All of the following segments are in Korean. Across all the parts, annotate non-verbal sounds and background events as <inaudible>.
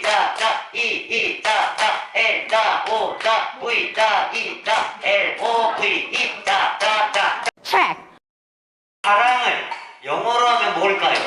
자, 자, 이, 이, 자, 자, 에, 자, 오, 자, 브이, 자, 이, 자, 엘, 오, 브이, 이, 자, 자, 자. Check. 사랑을 영어로 하면 뭘까요?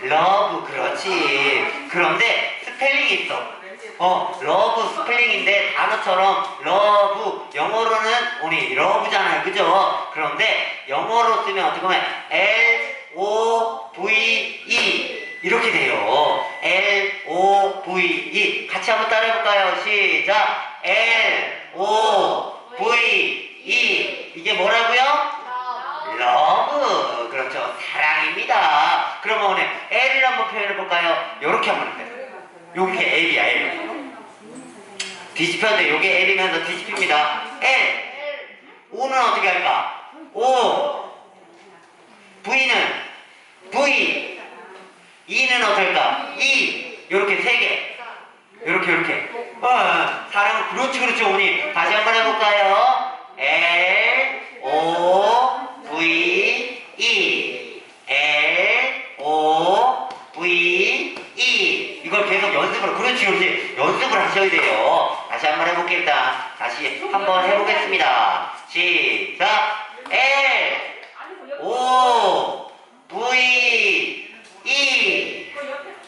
러브, 그렇지. 그런데 스펠링이 있어. 어, 러브 스펠링인데 단어처럼 러브 영어로는 우리 러브잖아요. 그죠? 그런데 영어로 쓰면 어떻게 보면 L O V E 이렇게 돼요. L O V E 같이 한번 따라 해 볼까요? 시작. L O V E 이게 뭐라고요? 러브 그렇죠 사랑입니다 그러면 오늘 L을 한번 표현해 볼까요? 요렇게 한번 해요 요게 L이야 L 뒤집혔는데 요게 L이면서 뒤집힙니다 L O는 어떻게 할까? O V는 V 요렇게 세 개. 요렇게 요렇게. 어, 사랑은 그렇지 그렇지. 어머니 다시 한번 해볼까요? L O V E. L O V E. 이걸 계속 연습을 그렇지 그렇지. 연습을 하셔야 돼요. 다시 한번 해볼게요 일단. 다시 한번 해보겠습니다. 시작. L O V E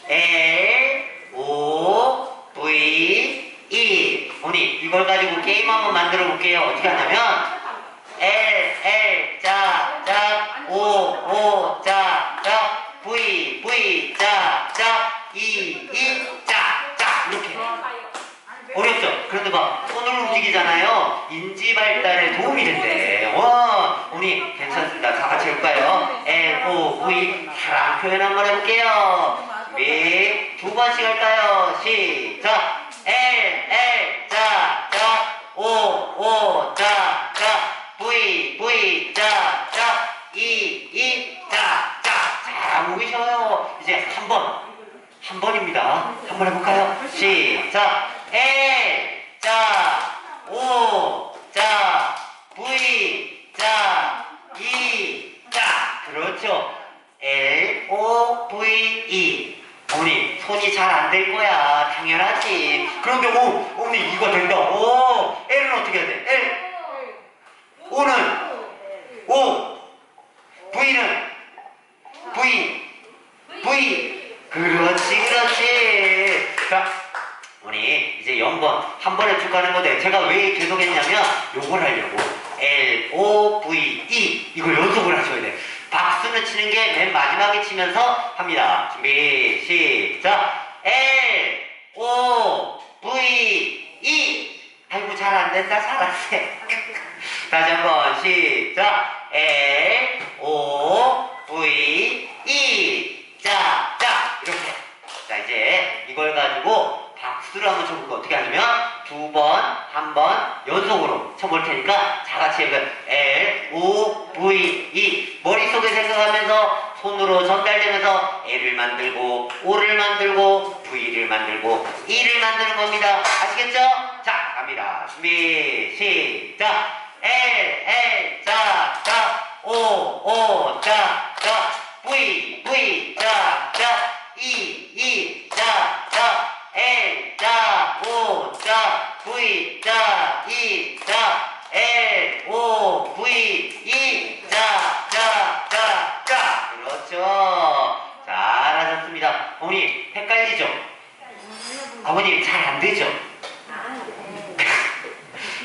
L O V E 어머니 이걸 가지고 게임 한번 만들어 볼게요 어떻게 하냐면 L L 자자 O O 자자 V V 자자 E E 자자 이렇게 어렵죠? 그런데 막 손으로 움직이잖아요 인지 발달에 도움이 된대 와 어머니 괜찮습니다 다 같이 해볼까요? L O V 사랑 표현 한번 해볼게요 준비 두 번씩 할까요? 시작 L L 자자 O O 자 자 V V 자자 E E 자자. 잘하고 계셔요? 이제 한 번 한 번입니다. 한 번 해볼까요? 시작. 자자자 E 자. 그렇죠. L O V E. 어머니 손이 잘 안 될 거야. 당연하지. 그런데 오 어머니 이거 된다. 오 L은 어떻게 해야 돼 L O는 O V는 V V 그렇지 그렇지. 자 어머니 이제 0번 한 번에 쭉 가는 건데 제가 왜 계속 했냐면 요걸 하려고. L O V E. 이걸 연습을 하셔야 돼. 박수는 치는 게 맨 마지막에 치면서 합니다. 준비 시작. L O V E. 아이고 잘 안 된다. 잘하세 <laughs> 다시 한번 시작. L O V E 자, 자 이렇게 자 이제 이걸 가지고 박 수를 한번 쳐볼까 어떻게 하냐면 두 번, 한 번 연속으로 쳐볼 테니까 다 같이 해볼까요? L, O, V, E. 머릿속에 생각하면서 손으로 전달되면서 L을 만들고 O를 만들고 V를 만들고 E를 만드는 겁니다. 아시겠죠? 자 갑니다. 준비 시작. L, L, 자, 자. O, O, 자, 자. V, V, 자, 자. E, E, 자, 자 L, 자, O, 자 V, 자, E, 자 L, O, V, E, 자, 자, 자, 자 그렇죠 잘하셨습니다 어머니 헷갈리죠? 아버님 잘 안 되죠? <laughs>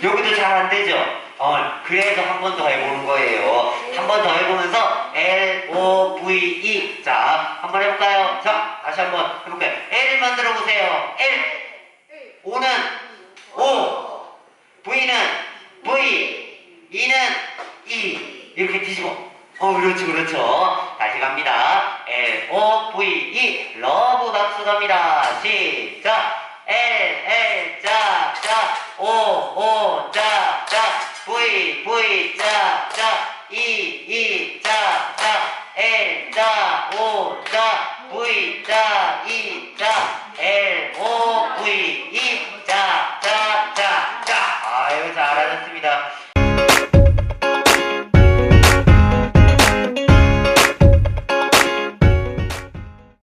여기도 잘 안 되죠? 어, 그래서 한 번 더 해보는 거예요. 한 번 더 해보면서 L, O, V, E. 자, 한 번 해볼까요? 자, 다시 한 번 해볼까요? L을 만들어 보세요. L. O는 O. V는 V. E는 E. 이렇게 뒤집어. 어, 그렇죠, 그렇죠. 다시 갑니다. L, O, V, E. 러브 박수 갑니다. 시작. L, L, 자, 자, O, O, 자, 자, V, V, 자, 자, E,